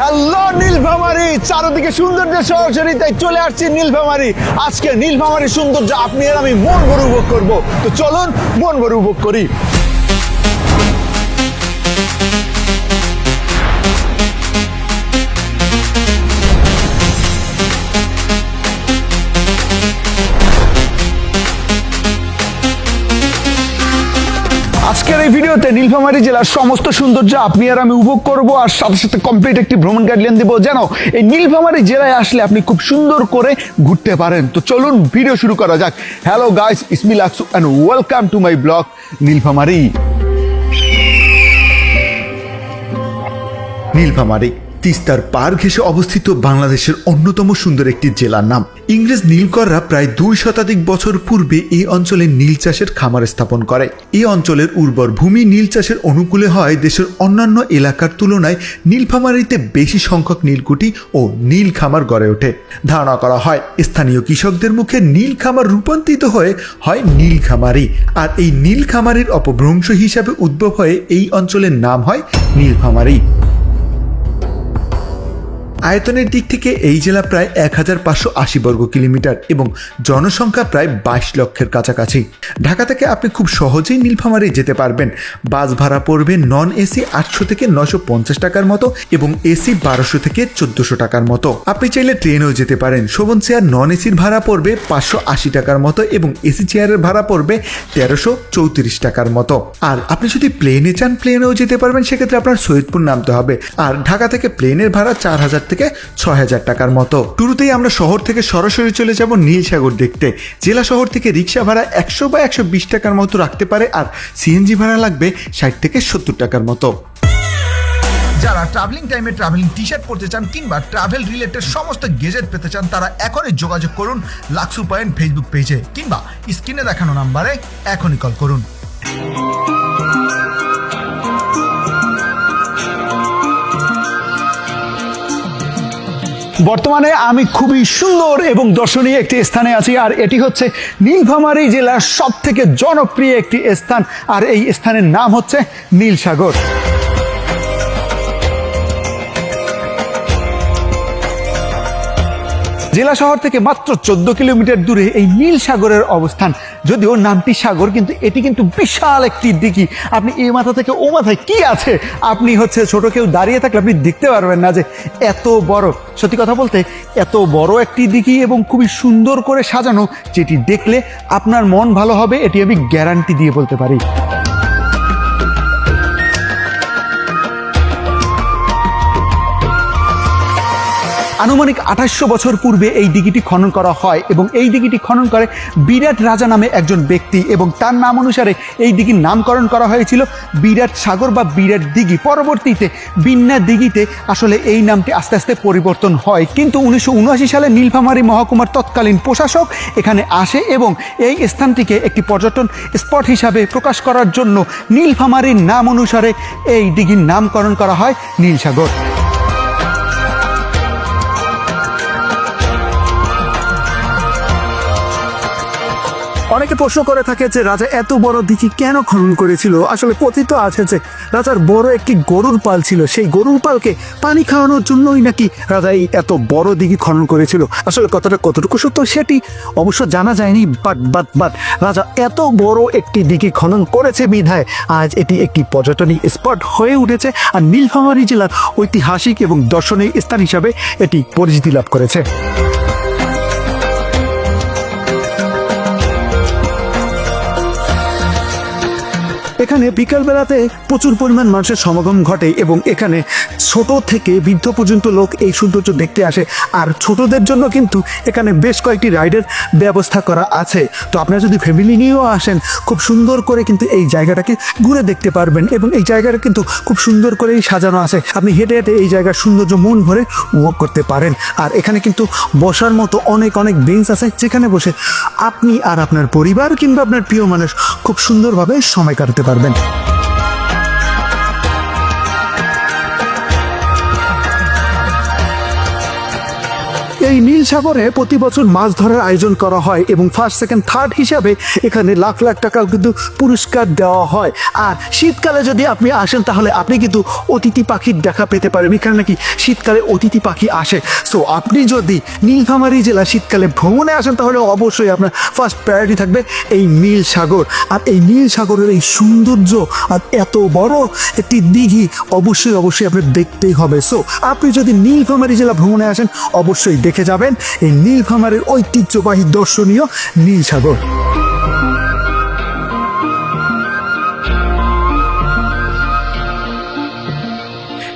Hello, Nilphamari. চারদিকে সৌন্দর্য সরাসরি, তাই চলে আসছি নীলফামারি। আজকে নীলফামারি সৌন্দর্য আপনি আর আমি মন ভরে উপভোগ করব। তো চলুন, মন ভরে উপভোগ করি। আজকের এই ভিডিওতে নীলফামারী জেলার সমস্ত সৌন্দর্য আপনি আর আমি উপভোগ করব, আর সাথে সাথে কমপ্লিট একটি ভ্রমণ গাইডলাইন দেবো। যেন এই নীলফামারী জেলায় আসলে আপনি খুব সুন্দর করে ঘুরতে পারেন। তো চলুন ভিডিও শুরু করা যাক। হ্যালো গাইস ইসমিল আকসু and welcome to my blog Nilphamari. Nilphamari. তিস্তার পার ঘেঁষে অবস্থিত বাংলাদেশের অন্যতম সুন্দর একটি জেলার নাম। ইংরেজ নীলকররা প্রায় দুই শতাধিক বছর পূর্বে এই অঞ্চলে নীল চাষের খামার স্থাপন করে। এই অঞ্চলের উর্বর ভূমি নীল চাষের অনুকূলে হয় দেশের অন্যান্য এলাকার তুলনায় নীলফামারীতে বেশি সংখ্যক নীলকুঠি ও নীল খামার গড়ে ওঠে। ধারণা করা হয়, স্থানীয় কৃষকদের মুখে নীল খামার রূপান্তরিত হয়ে হয় নীল খামারি আর এই নীল খামারের অপভ্রংশ হিসাবে উদ্ভব হয়ে এই অঞ্চলের নাম হয় নীলফামারী আয়তনের দিক থেকে এই জেলা প্রায় এক হাজার পাঁচশো আশি বর্গ কিলোমিটার এবং জনসংখ্যা প্রায় বাইশ লক্ষের কাছাকাছি। ঢাকা থেকে আপনি খুব সহজেই নীলফামারী যেতে পারবেন। বাস ভাড়া পড়বে নন এসি আটশো থেকে নশো পঞ্চাশ টাকার মতো এবং এসি বারোশো থেকে চোদ্দশো টাকার মতো। আপনি চাইলে ট্রেনেও যেতে পারেন। শোভন চেয়ার নন এসির ভাড়া পড়বে পাঁচশো আশি টাকার মতো এবং এসি চেয়ারের ভাড়া পড়বে তেরোশো চৌত্রিশ টাকার মতো। আর আপনি যদি প্লেনে চান, প্লেনেও যেতে পারবেন, সেক্ষেত্রে আপনার সৈয়দপুর নামতে হবে। আর ঢাকা থেকে প্লেনের ভাড়া চার হাজার থেকে ছয় হাজার টাকার মতো। শুরুতেই আমরা শহর থেকে সরাসরি চলে যাব নীলসাগর দেখতে। জেলা শহর থেকে রিক্সা ভাড়া একশো বা একশো বিশ টাকার মতো রাখতে পারে আর সিএনজি ভাড়া লাগবে ষাট থেকে সত্তর টাকার মতো। যারা ট্রাভেলিং টাইমে ট্রাভেলিং টি শার্ট পরতে চান কিংবা ট্রাভেল রিলেটেড সমস্ত গেজেট পেতে চান, তারা এখনই যোগাযোগ করুন লাক্সু পয়েন্ট ফেসবুক পেজে কিংবা স্ক্রিনে দেখানো নাম্বারে এখনই কল করুন। বর্তমানে আমি খুবই সুন্দর এবং দর্শনীয় একটি স্থানে আছি, আর এটি হচ্ছে নীলফামারী জেলার সব থেকে জনপ্রিয় একটি স্থান, আর এই স্থানের নাম হচ্ছে নীলসাগর। জেলা শহর থেকে মাত্র চোদ্দ কিলোমিটার দূরে এই নীল সাগরের অবস্থান। যদিও নামটি সাগর, কিন্তু এটি কিন্তু বিশাল একটি দিঘি। আপনি এই মাথা থেকে ও মাথায় কি আছে? আপনি হচ্ছে ছোট কেউ দাঁড়িয়ে থাকলে আপনি দেখতে পারবেন না যে এত বড়। সত্যি কথা বলতে, এত বড় একটি দিঘি এবং খুবই সুন্দর করে সাজানো, যেটি দেখলে আপনার মন ভালো হবে, এটি আমি গ্যারান্টি দিয়ে বলতে পারি। আনুমানিক আঠাশশো বছর পূর্বে এই দিঘিটি খনন করা হয় এবং এই দিঘিটি খনন করে বিরাট রাজা নামে একজন ব্যক্তি এবং তার নাম অনুসারে এই দিঘির নামকরণ করা হয়েছিল বিরাট সাগর বা বিরাট দিঘি। পরবর্তীতে বিন্যা দিঘিতে আসলে এই নামটি আস্তে আস্তে পরিবর্তন হয়। কিন্তু উনিশশো উনআশি সালে নীলফামারী মহকুমার তৎকালীন প্রশাসক এখানে আসে এবং এই স্থানটিকে একটি পর্যটন স্পট হিসাবে প্রকাশ করার জন্য নীলফামারীর নাম অনুসারে এই দিঘির নামকরণ করা হয় নীলসাগর। অনেকে প্রশ্ন করে থাকে যে রাজা এত বড় দিঘি কেন খনন করেছিল? আসলে কথিত আছে যে রাজার বড় একটি গরুর পাল ছিল। সেই গরুর পালকে পানি খাওয়ানোর জন্যই নাকি রাজা এই এত বড় দিঘি খনন করেছিল। আসলে কথাটা কতটুকু সত্য সেটি অবশ্য জানা যায়নি বাট বাট বাট রাজা এত বড় একটি দিঘি খনন করেছে বিধায় আজ এটি একটি পর্যটনী স্পট হয়ে উঠেছে আর নীলফামারী জেলার ঐতিহাসিক এবং দর্শনীয় স্থান হিসাবে এটি পরিচিতি লাভ করেছে। এখানে বিকালবেলাতে প্রচুর পরিমাণ মানুষের সমাগম ঘটে এবং এখানে ছোট থেকে বৃদ্ধ পর্যন্ত লোক এই সৌন্দর্য দেখতে আসে। আর ছোটদের জন্য কিন্তু এখানে বেশ কয়েকটি রাইডের ব্যবস্থা করা আছে। তো আপনারা যদি ফ্যামিলি নিয়েও আসেন, খুব সুন্দর করে কিন্তু এই জায়গাটাকে ঘুরে দেখতে পারবেন এবং এই জায়গাটা কিন্তু খুব সুন্দর করেই সাজানো আছে। আপনি হেঁটে হেঁটে এই জায়গার সৌন্দর্য মন ভরে উপভোগ করতে পারেন। আর এখানে কিন্তু বসার মতো অনেক অনেক বেঞ্চ আছে, যেখানে বসে আপনি আর আপনার পরিবার কিংবা আপনার প্রিয় মানুষ খুব সুন্দরভাবে সময় কাটাতে পারবেন এই নীল সাগরে প্রতি বছর মাছ ধরার আয়োজন করা হয় এবং ফার্স্ট সেকেন্ড থার্ড হিসাবে এখানে লাখ লাখ টাকা কিন্তু পুরস্কার দেওয়া হয়। আর শীতকালে যদি আপনি আসেন, তাহলে আপনি কিন্তু অতিথি পাখির দেখা পেতে পারেন এখানে নাকি শীতকালে অতিথি পাখি আসে। সো আপনি যদি নীলফামারী জেলা শীতকালে ভ্রমণে আসেন, তাহলে অবশ্যই আপনার ফার্স্ট প্রায়োরিটি থাকবে এই নীল সাগর। আর এই নীল সাগরের এই সৌন্দর্য আর এত বড় একটি দিঘি, অবশ্যই অবশ্যই আপনার দেখতেই হবে। সো আপনি যদি নীলফামারী জেলা ভ্রমণে আসেন, অবশ্যই দেখে যাবেন এই নীলফামারীর ঐতিহ্যবাহী দর্শনীয় নীল সাগর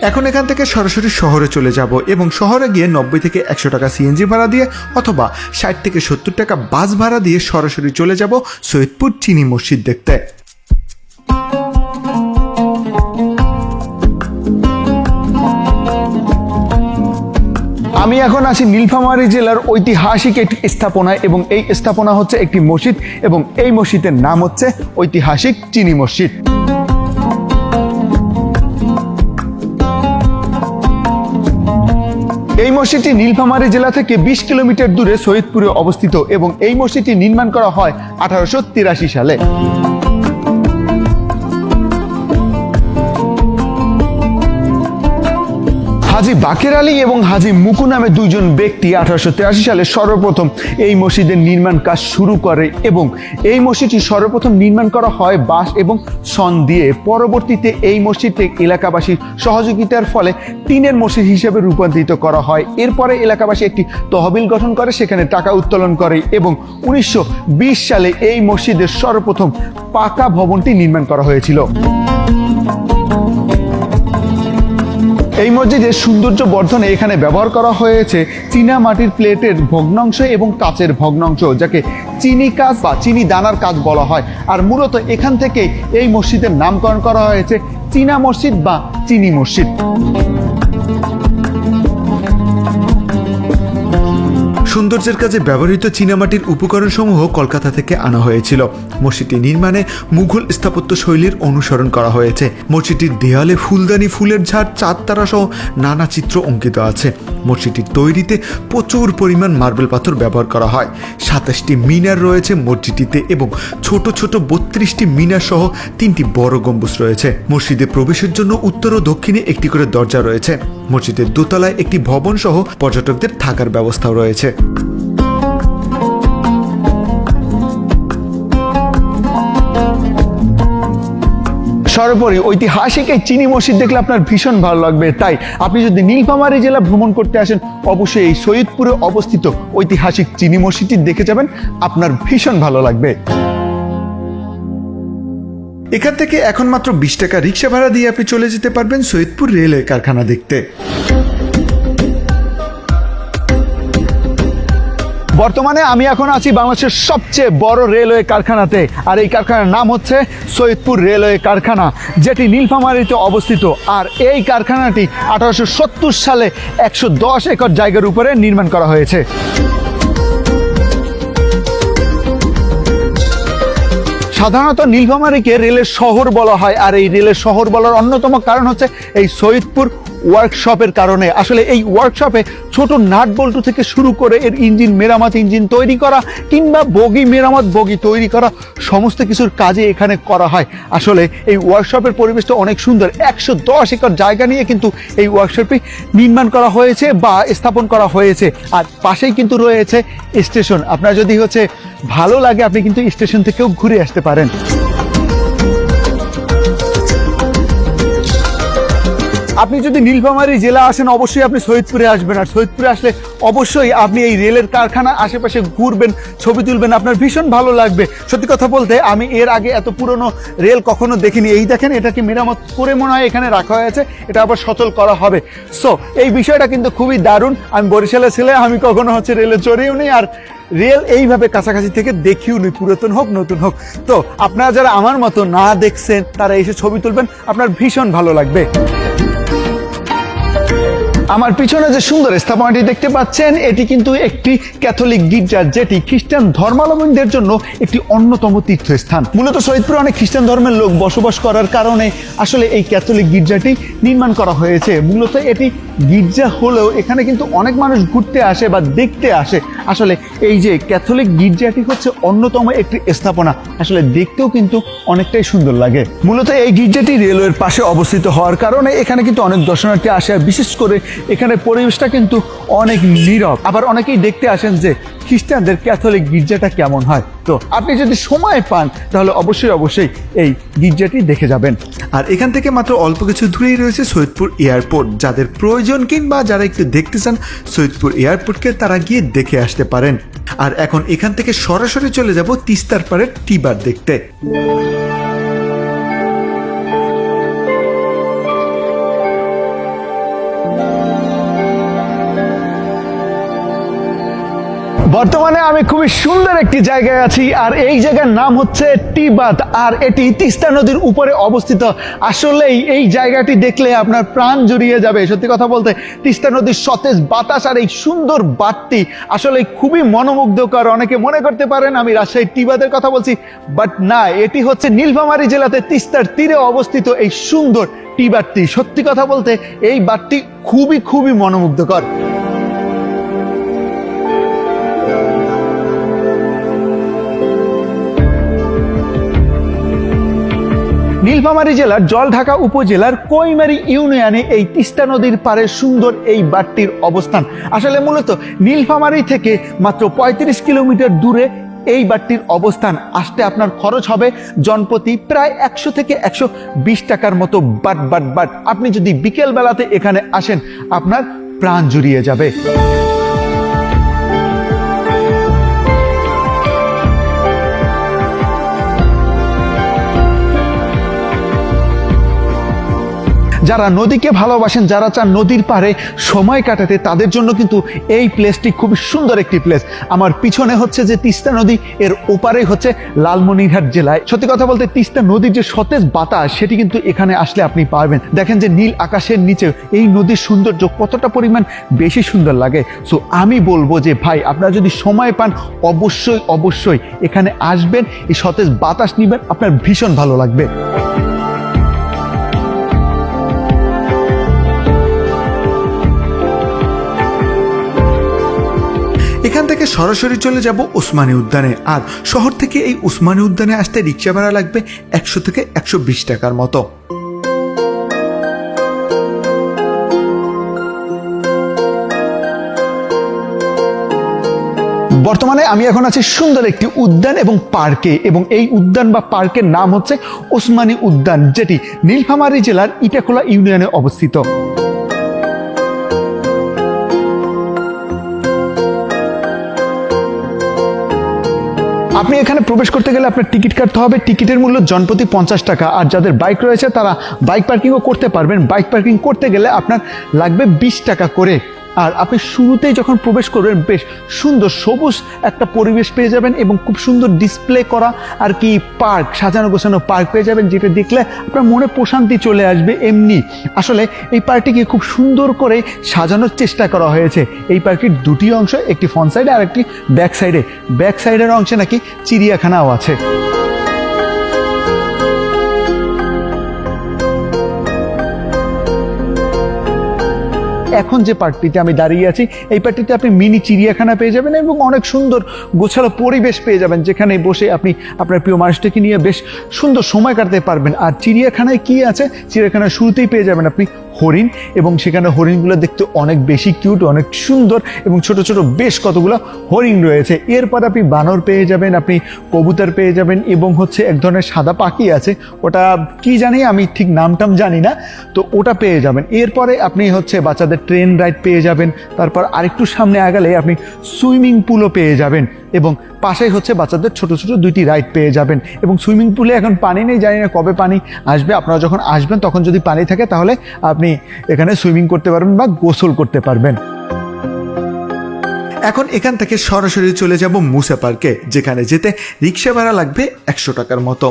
এখন এখান থেকে সরাসরি শহরে চলে যাব এবং শহরে গিয়ে নব্বই থেকে একশো টাকা সিএনজি ভাড়া দিয়ে অথবা ষাট থেকে সত্তর টাকা বাস ভাড়া দিয়ে সরাসরি চলে যাব সৈয়দপুর চিনি মসজিদ দেখতে। আমি এখন আছি নীলফামারী জেলার ঐতিহাসিক একটি স্থাপনায় এবং এই স্থাপনা হচ্ছে একটি মসজিদ এবং এই মসজিদের নাম হচ্ছে ঐতিহাসিক চিনি মসজিদ। এই মসজিদটি নীলফামারী জেলা থেকে বিশ কিলোমিটার দূরে সৈয়দপুরে অবস্থিত এবং এই মসজিদটি নির্মাণ করা হয় আঠারোশো তিরাশি সালে। হাজি বাকের আলী এবং হাজি মুকু নামে দুইজন ব্যক্তি আঠারোশো তেরাশি সালে সর্বপ্রথম এই মসজিদের নির্মাণ কাজ শুরু করে এবং এই মসজিদটি সর্বপ্রথম নির্মাণ করা হয় বাঁশ এবং সন দিয়ে। পরবর্তীতে এই মসজিদটি এলাকাবাসীর সহযোগিতার ফলে টিনের মসজিদ হিসেবে রূপান্তরিত করা হয়। এরপরে এলাকাবাসী একটি তহবিল গঠন করে, সেখানে টাকা উত্তোলন করে এবং উনিশশো বিশ সালে এই মসজিদের সর্বপ্রথম পাকা ভবনটি নির্মাণ করা হয়েছিল। এই মসজিদের সৌন্দর্য বর্ধনে এখানে ব্যবহার করা হয়েছে চীনা মাটির প্লেটের ভগ্নাংশ এবং কাচের ভগ্নাংশ, যাকে চিনি কাজ বা চিনি দানার কাজ বলা হয়। আর মূলত এখান থেকে এই মসজিদের নামকরণ করা হয়েছে চীনা মসজিদ বা চিনি মসজিদ। সৌন্দর্যের কাজে ব্যবহৃত চীনামাটির উপকরণসমূহ কলকাতা থেকে আনা হয়েছিল। মসজিদটি নির্মাণে মুঘল স্থাপত্য শৈলীর অনুসরণ করা হয়েছে। মসজিদটির দেয়ালে ফুলদানি ফুলের ঝাড় চাঁদ তারা সহ নানা চিত্র অঙ্কিত আছে। মসজিদটির তৈরিতে প্রচুর পরিমাণ মার্বেল পাথর ব্যবহার করা হয়। সাতাশটি মিনার রয়েছে মসজিদটিতে এবং ছোট ছোট বত্রিশটি মিনার সহ তিনটি বড় গম্বুজ রয়েছে। মসজিদে প্রবেশের জন্য উত্তর ও দক্ষিণে একটি করে দরজা রয়েছে। মসজিদের দোতলায় একটি ভবন সহ পর্যটকদের থাকার ব্যবস্থাও রয়েছে। সর্বোপরি ঐতিহাসিক এই চিনি মসজিদ দেখলে আপনার ভীষণ ভালো লাগবে। তাই আপনি যদি নীলফামারী জেলা ভ্রমণ করতে আসেন, অবশ্যই এই সৈয়দপুরে অবস্থিত ঐতিহাসিক চিনি মসজিদটি দেখে যাবেন, আপনার ভীষণ ভালো লাগবে। এখান থেকে এখন মাত্র বিশ টাকা রিক্সা ভাড়া দিয়ে আপনি চলে যেতে পারবেন সৈয়দপুর রেলওয়ে কারখানা দেখতে। বর্তমানে আমি এখন আছি বাংলাদেশের সবচেয়ে বড় রেলওয়ে কারখানাতে। আর এই কারখানার নাম হচ্ছে সৈয়দপুর রেলওয়ে কারখানা, যেটি নীলফামারীতে অবস্থিত। আর এই কারখানাটি আঠারোশো সত্তর সালে একশো দশ একর জায়গার উপরে নির্মাণ করা হয়েছে। সাধারণত নীলফামারীকে রেলের শহর বলা হয়। আর এই রেলের শহর বলার অন্যতম কারণ হচ্ছে এই সৈয়দপুর ওয়ার্কশপের কারণে। আসলে এই ওয়ার্কশপে ছোট নাট বল্টু থেকে শুরু করে এর ইঞ্জিন, মেরামত ইঞ্জিন তৈরি করা কিংবা বগি, মেরামত বগি তৈরি করা সমস্ত কিছুর কাজে এখানে করা হয়। আসলে এই ওয়ার্কশপের পরিবেশটা অনেক সুন্দর। একশো দশ একর জায়গা নিয়ে কিন্তু এই ওয়ার্কশপটি নির্মাণ করা হয়েছে বা স্থাপন করা হয়েছে। আর পাশেই কিন্তু রয়েছে স্টেশন। আপনার যদি হচ্ছে ভালো লাগে, আপনি কিন্তু স্টেশন থেকেও ঘুরে আসতে পারেন। আপনি যদি নীলফামারী জেলা আসেন, অবশ্যই আপনি সৈয়দপুরে আসবেন। আর সৈয়দপুরে আসলে অবশ্যই আপনি এই রেলের কারখানা আশেপাশে ঘুরবেন, ছবি তুলবেন। আপনার ভীষণ ভালো লাগবে। সত্যি কথা বলতে, আমি এর আগে এত পুরনো রেল কখনো দেখিনি। এই দেখেন, এটাকে মেরামত করে মনে হয় এখানে রাখা হয়েছে। এটা আবার সচল করা হবে। সো এই বিষয়টা কিন্তু খুবই দারুণ। আমি বরিশালের ছেলে, আমি কখনো হচ্ছে রেলে চড়েও নেই আর রেল এইভাবে কাছাকাছি থেকে দেখিও নি। পুরাতন হোক, নতুন হোক। তো, আপনারা যারা আমার মতো না দেখছেন, তারা এসে ছবি তুলবেন। আপনার ভীষণ ভালো লাগবে। আমার পিছনে যে সুন্দর স্থাপনাটি দেখতে পাচ্ছেন, এটি কিন্তু একটি ক্যাথলিক গির্জা, যেটি খ্রিস্টান ধর্মাবলম্বীদের জন্য একটি অন্যতম তীর্থস্থান। মূলত শহীদপুরে অনেক খ্রিস্টান ধর্মের লোক বসবাস করার কারণে আসলে এই ক্যাথলিক গির্জাটি নির্মাণ করা হয়েছে। মূলত এটি গির্জা হলেও এখানে কিন্তু অনেক মানুষ ঘুরতে আসে বা দেখতে আসে। আসলে এই যে ক্যাথলিক গির্জাটি হচ্ছে অন্যতম একটি স্থাপনা। আসলে দেখতেও কিন্তু অনেকটাই সুন্দর লাগে। মূলত এই গির্জাটি রেলওয়ের পাশে অবস্থিত হওয়ার কারণে এখানে কিন্তু অনেক দর্শনার্থী আসে। আর বিশেষ করে এখানে পরিবেশটা কিন্তু অনেক নীরব। আবার অনেকেই দেখতে আসেন যে খ্রিস্টানদের ক্যাথলিক গির্জাটা কেমন হয়? তো আপনি যদি সময় পান, তাহলে অবশ্যই অবশ্যই এই গির্জাটি দেখে যাবেন। আর এখান থেকে মাত্র অল্প কিছু দূরেই রয়েছে সৈয়দপুর এয়ারপোর্ট। যাদের প্রয়োজন কিংবা যারা একটু দেখতে চান, সৈয়দপুর এয়ারপোর্টকে তারা গিয়ে দেখে আসতে পারেন। আর এখন এখান থেকে সরাসরি চলে যাব তিস্তার পাড়ের টিবার দেখতে। বর্তমানে আমি খুবই সুন্দর একটি জায়গায় আছি, আর এই জায়গার নাম হচ্ছে টিবাত, আর এটি তিস্তা নদীর উপরে অবস্থিত। আসলেই এই জায়গাটি দেখলে আপনার প্রাণ জুড়িয়ে যাবে। সত্যি কথা বলতে, তিস্তা নদীর সতেজ বাতাস আর এই সুন্দর বাটটি আসলে খুবই মনোমুগ্ধকর। অনেকে মনে করতে পারেন আমি রাজশাহী টিবাদের কথা বলছি, বাট না, এটি হচ্ছে নীলফামারী জেলাতে তিস্তার তীরে অবস্থিত এই সুন্দর টিবাটটি সত্যি কথা বলতে, এই বাটটি খুবই খুবই মনোমুগ্ধকর। নীলফামারী জেলার জলঢাকা উপজেলার কৈমারি ইউনিয়নে এই তিস্তা নদীর পাড়ে সুন্দর এই বাটটির অবস্থান। আসলে মূলত নীলফামারী থেকে মাত্র ৩৫ কিলোমিটার দূরে এই বাটটির অবস্থান। আসতে আপনার খরচ হবে জনপ্রতি প্রায় একশো থেকে একশো বিশ টাকার মতো বাট বাট বাট। আপনি যদি বিকেল বেলাতে এখানে আসেন, আপনার প্রাণ জুড়িয়ে যাবে। যারা নদীকে ভালোবাসেন, যারা চান নদীর পাড়ে সময় কাটাতে, তাদের জন্য কিন্তু এই প্লেসটি খুব সুন্দর একটি প্লেস। আমার পিছনে হচ্ছে যে তিস্তা নদী, এর ওপারে হচ্ছে লালমনিরহাট জেলায়। সত্যি কথা বলতে তিস্তা নদীর যে সতেজ বাতাস, সেটি কিন্তু এখানে আসলে আপনি পাবেন। দেখেন যে নীল আকাশের নিচে এই নদীর সৌন্দর্য কতটা পরিমাণ বেশি সুন্দর লাগে। সো আমি বলব যে, ভাই, আপনারা যদি সময় পান, অবশ্যই অবশ্যই এখানে আসবেন, এই সতেজ বাতাস নিবেন, আপনার ভীষণ ভালো লাগবে। থেকে সরাসরি চলে যাব ওসমানী উদ্যানে। আর শহর থেকে এই ওসমানী উদ্যানে আসতে রিক্সা ভাড়া লাগবে একশো থেকে একশো বিশ টাকার মতো। বর্তমানে আমি এখন আছি সুন্দর একটি উদ্যান এবং পার্কে। এবং এই উদ্যান বা পার্কের নাম হচ্ছে ওসমানী উদ্যান, যেটি নীলফামারী জেলার ইটাখোলা ইউনিয়নে অবস্থিত। আপনি এখানে প্রবেশ করতে গেলে আপনার টিকিট কাটতে হবে। টিকিটের মূল্য জনপ্রতি পঞ্চাশ টাকা। আর যাদের বাইক রয়েছে, তারা বাইক পার্কিংও করতে পারবেন। বাইক পার্কিং করতে গেলে আপনার লাগবে বিশ টাকা করে। আর আপনি শুরুতেই যখন প্রবেশ করবেন, বেশ সুন্দর সবুজ একটা পরিবেশ পেয়ে যাবেন এবং খুব সুন্দর ডিসপ্লে করা আর কি পার্ক সাজানো গোছানো পার্ক পেয়ে যাবেন, যেটা দেখলে আপনার মনে প্রশান্তি চলে আসবে এমনি। আসলে এই পার্কটিকে খুব সুন্দর করে সাজানোর চেষ্টা করা হয়েছে। এই পার্কের দুটি অংশ, একটি ফ্রন্ট সাইডে আর একটি ব্যাক সাইডে ব্যাক সাইডের অংশে নাকি চিড়িয়াখানাও আছে। এখন যে পার্কটিতে আমি দাঁড়িয়ে আছি, এই পার্কটিতে আপনি মিনি চিড়িয়াখানা পেয়ে যাবেন এবং অনেক সুন্দর গোছালো পরিবেশ পেয়ে যাবেন, যেখানে বসে আপনি আপনার প্রিয় মানুষটাকে নিয়ে বেশ সুন্দর সময় কাটাতে পারবেন। আর চিড়িয়াখানায় কি আছে? চিড়িয়াখানার শুরুতেই পেয়ে যাবেন আপনি হরিণ এবং সেখানে হরিণগুলো দেখতে অনেক বেশি কিউট অনেক সুন্দর এবং ছোট ছোট বেশ কতগুলো হরিণ রয়েছে। এরপর আপনি বানর পেয়ে যাবেন, আপনি কবুতর পেয়ে যাবেন এবং হচ্ছে এক ধরনের সাদা পাখি আছে। ওটা কি জানি, আমি ঠিক নামটাম জানি না। তো ওটা পেয়ে যাবেন। এরপরে আপনি হচ্ছে বাচ্চাদের ট্রেন রাইড পেয়ে যাবেন। তারপর আরেকটু সামনে আগালে আপনি সুইমিং পুলও পেয়ে যাবেন। এবং পাশেই হচ্ছে বাচ্চাদের ছোট ছোট দুইটি রাইড পেয়ে যাবেন। এবং সুইমিং পুলে এখন পানি নেই, জানি না কবে পানি আসবে। আপনারা যখন আসবেন, তখন যদি পানি থাকে, তাহলে আপনি এখানে সুইমিং করতে পারবেন বা গোসল করতে পারবেন। এখন এখান থেকে সরাসরি চলে যাব মুসা পার্কে, যেখানে যেতে রিক্সা ভাড়া লাগবে একশো টাকার মতো।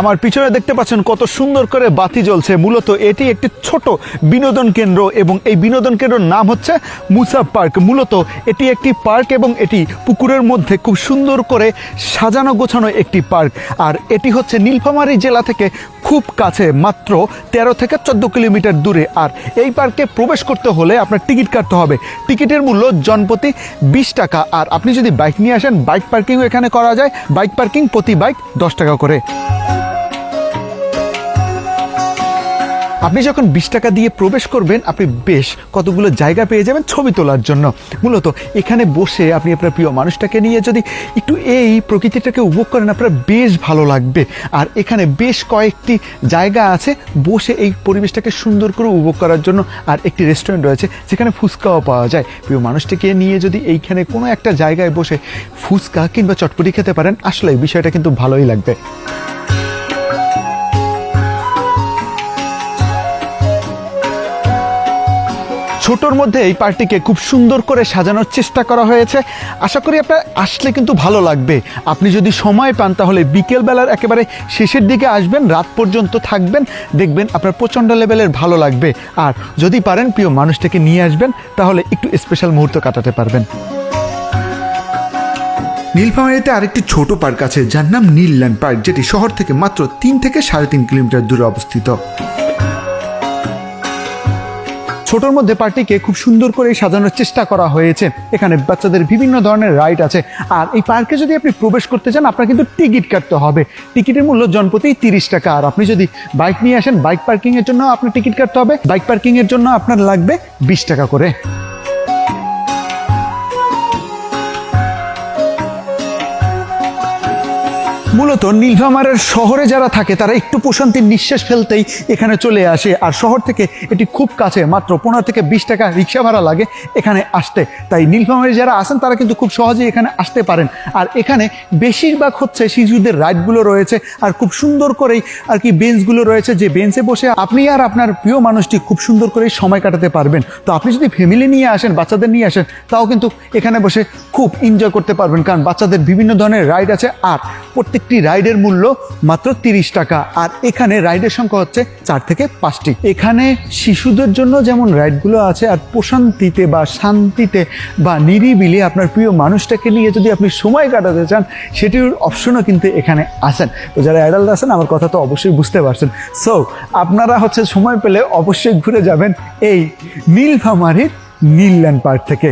আমার পিছনে দেখতে পাচ্ছেন কত সুন্দর করে বাতি জ্বলছে। মূলত এটি একটি ছোট বিনোদন কেন্দ্র এবং এই বিনোদন কেন্দ্রের নাম হচ্ছে মুসা পার্ক। মূলত এটি একটি পার্ক এবং এটি পুকুরের মধ্যে খুব সুন্দর করে সাজানো গোছানো একটি পার্ক। আর এটি হচ্ছে নীলফামারী জেলা থেকে খুব কাছে, মাত্র তেরো থেকে চোদ্দ কিলোমিটার দূরে। আর এই পার্কে প্রবেশ করতে হলে আপনার টিকিট কাটতে হবে। টিকিটের মূল্য জনপ্রতি বিশ টাকা। আর আপনি যদি বাইক নিয়ে আসেন, বাইক পার্কিংও এখানে করা যায়। বাইক পার্কিং প্রতি বাইক দশ টাকা করে। আপনি যখন বিশ টাকা দিয়ে প্রবেশ করবেন, আপনি বেশ কতগুলো জায়গা পেয়ে যাবেন ছবি তোলার জন্য। মূলত এখানে বসে আপনি আপনার প্রিয় মানুষটাকে নিয়ে যদি একটু এই প্রকৃতিটাকে উপভোগ করেন, আপনার বেশ ভালো লাগবে। আর এখানে বেশ কয়েকটি জায়গা আছে, বসে এই পরিবেশটাকে সুন্দর করে উপভোগ করার জন্য। আর একটি রেস্টুরেন্ট রয়েছে, যেখানে ফুচকাও পাওয়া যায়। প্রিয় মানুষটাকে নিয়ে যদি এইখানে কোনো একটা জায়গায় বসে ফুচকা কিংবা চটপটি খেতে পারেন, আসলে বিষয়টা কিন্তু ভালোই লাগবে। ছোটোর মধ্যে এই পার্টিকে খুব সুন্দর করে সাজানোর চেষ্টা করা হয়েছে। আশা করি আপনার আসলে কিন্তু ভালো লাগবে। আপনি যদি সময় পান, তাহলে বিকেলবেলার একেবারে শেষের দিকে আসবেন, রাত পর্যন্ত থাকবেন, দেখবেন আপনার প্রচণ্ড লেভেলের ভালো লাগবে। আর যদি পারেন, প্রিয় মানুষটাকে নিয়ে আসবেন, তাহলে একটু স্পেশাল মুহূর্ত কাটাতে পারবেন। নীলফামারীতে আরেকটি ছোট পার্ক আছে, যার নাম নীলল্যান্ড পার্ক, যেটি শহর থেকে মাত্র তিন থেকে সাড়ে তিন কিলোমিটার দূরে অবস্থিত। ছোটোর মধ্যে পার্টিকে খুব সুন্দর করে সাজানোর চেষ্টা করা হয়েছে। এখানে বাচ্চাদের বিভিন্ন ধরনের রাইড আছে। আর এই পার্কে যদি আপনি প্রবেশ করতে চান, আপনার কিন্তু টিকিট কাটতে হবে। টিকিটের মূল্য জনপ্রতি তিরিশ টাকা। আর আপনি যদি বাইক নিয়ে আসেন বাইক পার্কিংয়ের জন্য আপনার টিকিট কাটতে হবে। বাইক পার্কিংয়ের জন্য আপনার লাগবে বিশ টাকা করে। মূলত নীলফামারের শহরে যারা থাকে, তারা একটু প্রশান্তির নিঃশ্বাস ফেলতেই এখানে চলে আসে। আর শহর থেকে এটি খুব কাছে, মাত্র পনেরো থেকে বিশ টাকা রিক্সা ভাড়া লাগে এখানে আসতে। তাই নীলফামারি যারা আসেন তারা কিন্তু খুব সহজেই এখানে আসতে পারেন। আর এখানে বেশিরভাগ হচ্ছে শিশুদের রাইডগুলো রয়েছে। আর খুব সুন্দর করেই আর কি বেঞ্চগুলো রয়েছে, যে বেঞ্চে বসে আপনি আর আপনার প্রিয় মানুষটি খুব সুন্দর করে সময় কাটাতে পারবেন। তো আপনি যদি ফ্যামিলি নিয়ে আসেন, বাচ্চাদের নিয়ে আসেন, তাও কিন্তু এখানে বসে খুব এনজয় করতে পারবেন। কারণ বাচ্চাদের বিভিন্ন ধরনের রাইড আছে। আর প্রত্যেকটি রাইডের মূল্য মাত্র তিরিশ টাকা। আর এখানে রাইডের সংখ্যা হচ্ছে চার থেকে পাঁচটি। এখানে শিশুদের জন্য যেমন রাইডগুলো আছে, আর প্রশান্তিতে বা শান্তিতে বা নিরিবিলি আপনার প্রিয় মানুষটাকে নিয়ে যদি আপনি সময় কাটাতে চান, সেটির অপশনও কিন্তু এখানে আসেন তো যারা অ্যাডাল্ট আছেন, আমার কথা তো অবশ্যই বুঝতে পারছেন। সো আপনারা হচ্ছে সময় পেলে অবশ্যই ঘুরে যাবেন এই নীলফামারীর নীলল্যান্ড পার্ক থেকে।